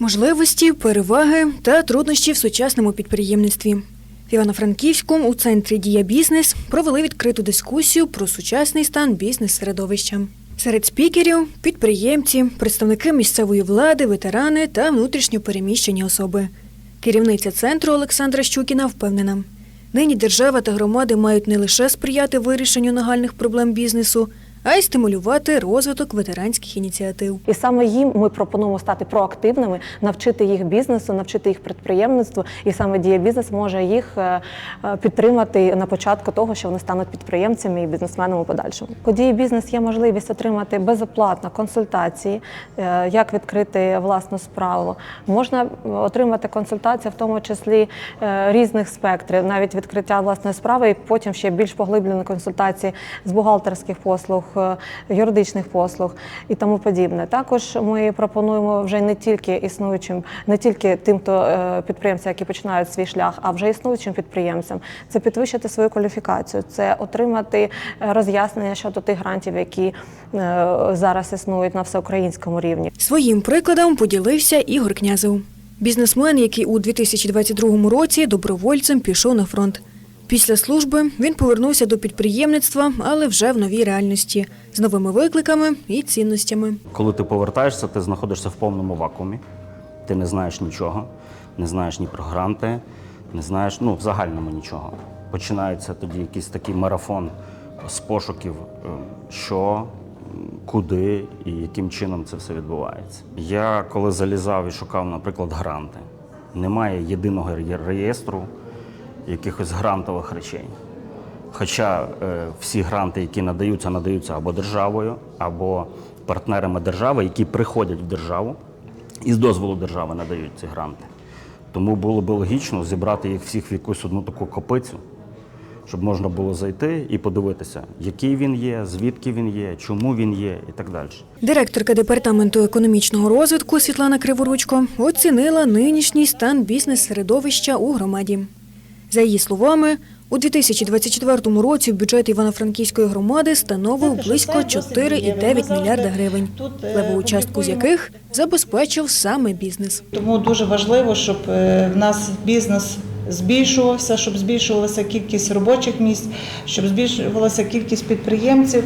Можливості, переваги та труднощі в сучасному підприємництві. В Івано-Франківську у центрі Дія бізнес провели відкриту дискусію про сучасний стан бізнес-середовища. Серед спікерів підприємці, представники місцевої влади, ветерани та внутрішньо переміщені особи. Керівниця центру Олександра Щукіна впевнена, нині держава та громади мають не лише сприяти вирішенню нагальних проблем бізнесу, а й стимулювати розвиток ветеранських ініціатив. І саме їм ми пропонуємо стати проактивними, навчити їх бізнесу, навчити їх підприємництву. І саме дія бізнес може їх е, е, підтримати на початку того, що вони стануть підприємцями і бізнесменами подальшому. У дії бізнес є можливість отримати безоплатно консультації, е, як відкрити власну справу. Можна отримати консультації, в тому числі різних спектрів, навіть відкриття власної справи, і потім ще більш поглиблені консультації з бухгалтерських послуг, юридичних послуг і тому подібне. Також ми пропонуємо вже не тільки існуючим, не тільки тим, хто е, підприємцям, які починають свій шлях, а вже існуючим підприємцям. Це підвищити свою кваліфікацію, це отримати е, роз'яснення щодо тих грантів, які е, зараз існують на всеукраїнському рівні. Своїм прикладом поділився Ігор Князев. Бізнесмен, який у 2022 році добровольцем пішов на фронт. Після служби він повернувся до підприємництва, але вже в новій реальності з новими викликами і цінностями. Коли ти повертаєшся, ти знаходишся в повному вакуумі. Ти не знаєш нічого, не знаєш ні про гранти, не знаєш ну, в загальному нічого. Починається тоді якийсь такий марафон з пошуків, е, що, куди і яким чином це все відбувається. Я коли залізав і шукав, наприклад, гранти, немає єдиного реєстру якихось грантових речей. Хоча е, всі гранти, які надаються, надаються або державою, або партнерами держави, які приходять в державу і з дозволу держави надають ці гранти. Тому було б логічно зібрати їх всіх в якусь одну таку копицю, щоб можна було зайти і подивитися, який він є, звідки він є, чому він є і так далі. Директорка департаменту економічного розвитку Світлана Криворучко оцінила нинішній стан бізнес-середовища у громаді. За її словами, у 2024 році бюджет Івано-Франківської громади становив близько 4,9 мільярда гривень, левову частку з яких забезпечив саме бізнес. Тому дуже важливо, щоб е, в нас бізнес збільшувався, щоб збільшувалася кількість робочих місць, щоб збільшувалася кількість підприємців.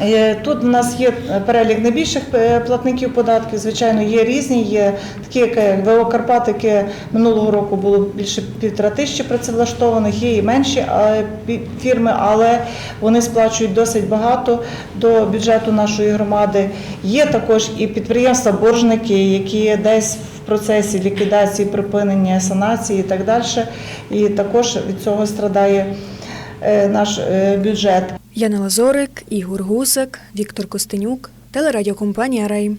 Е, Тут в нас є перелік найбільших е, платників податків. Звичайно, є різні. Є такі, як е, ВО Карпат, яке минулого року було більше півтора тисячі працевлаштованих. Є і менші е, фірми, але вони сплачують досить багато до бюджету нашої громади. Є також і підприємства-боржники, які десь в процесі ліквідації, припинення санації і так далі. І також від цього страдає е, наш е, бюджет. Яна Лазорик, Ігор Гусак, Віктор Костенюк, телерадіокомпанія Рай.